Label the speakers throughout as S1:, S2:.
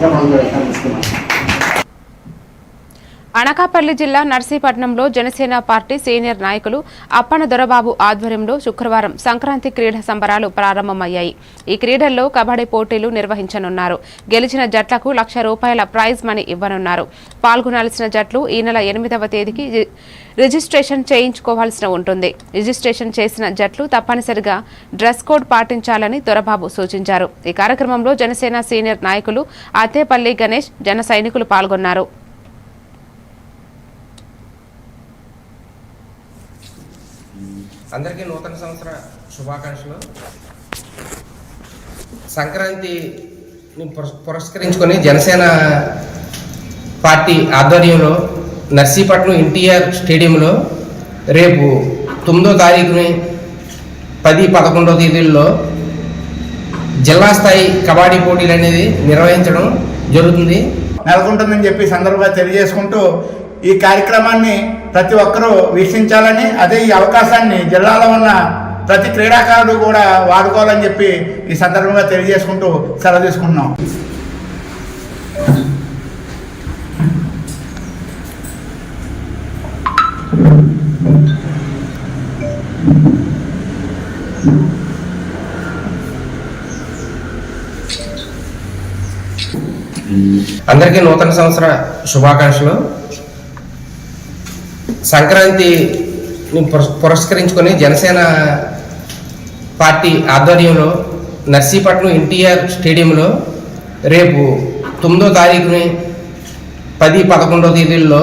S1: 山らい感じてました。అనకాపల్లి జిల్లా నర్సీపట్నంలో Janasena party senior నాయకులు అప్పన దొరబాబు ఆధ్వర్యంలో శుక్రవారం సంక్రాంతి క్రీడా సంబరాలు ప్రారంభమయ్యాయి. ఈ క్రీడల్లో కబడ్డీ పోటీలు నిర్వహించనున్నారు. గెలిచిన జట్లకు లక్ష రూపాయల ప్రైజ్ మనీ ఇవ్వనున్నారు. పాల్గొనాల్సిన జట్లు ఈ నెల ఎనిమిదవ తేదీకి రిజిస్ట్రేషన్ చేయించుకోవాల్సి ఉంటుంది. రిజిస్ట్రేషన్ చేసిన జట్లు తప్పనిసరిగా డ్రెస్ కోడ్ పాటించాలని దొరబాబు సూచించారు. ఈ కార్యక్రమంలో జనసేన సీనియర్ నాయకులు అత్తేపల్లి గణేష్ జన సైనికులు పాల్గొన్నారు.
S2: అందరికీ నూతన సంవత్సర శుభాకాంక్షలు. సంక్రాంతిని పురస్- పురస్కరించుకొని జనసేన పార్టీ ఆధ్వర్యంలో నర్సీపట్నం ఎన్టీఆర్ స్టేడియంలో రేపు తొమ్మిదో తారీఖుని పది పదకొండో తేదీల్లో జిల్లా స్థాయి కబడ్డీ పోటీలు అనేది నిర్వహించడం జరుగుతుంది.
S3: నెలకొంటుందని చెప్పి సందర్భంగా తెలియజేసుకుంటూ ఈ కార్యక్రమాన్ని ప్రతి ఒక్కరూ వీక్షించాలని అదే ఈ అవకాశాన్ని జిల్లాలో ఉన్న ప్రతి క్రీడాకారుడు కూడా వాడుకోవాలని చెప్పి ఈ సందర్భంగా తెలియజేసుకుంటూ సెలవు తీసుకుంటున్నాం.
S2: అందరికీ నూతన సంవత్సర శుభాకాంక్షలు. సంక్రాంతిని పురస్- పురస్కరించుకొని జనసేన పార్టీ ఆధ్వర్యంలో నర్సీపట్నం ఎన్టీఆర్ స్టేడియంలో రేపు తొమ్మిదో తారీఖుని పది పదకొండో తేదీల్లో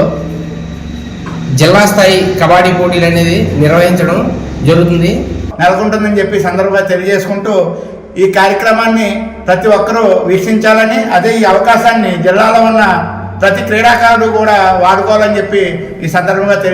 S2: జిల్లా స్థాయి కబడ్డీ పోటీలు అనేది నిర్వహించడం జరుగుతుంది.
S3: నెలకొంటుందని చెప్పి సందర్భంగా తెలియజేసుకుంటూ ఈ కార్యక్రమాన్ని ప్రతి ఒక్కరూ వీక్షించాలని అదే ఈ అవకాశాన్ని జిల్లాలో ఉన్న ప్రతి క్రీడాకారుడు కూడా వాడుకోవాలని చెప్పి ఈ సందర్భంగా తెలియ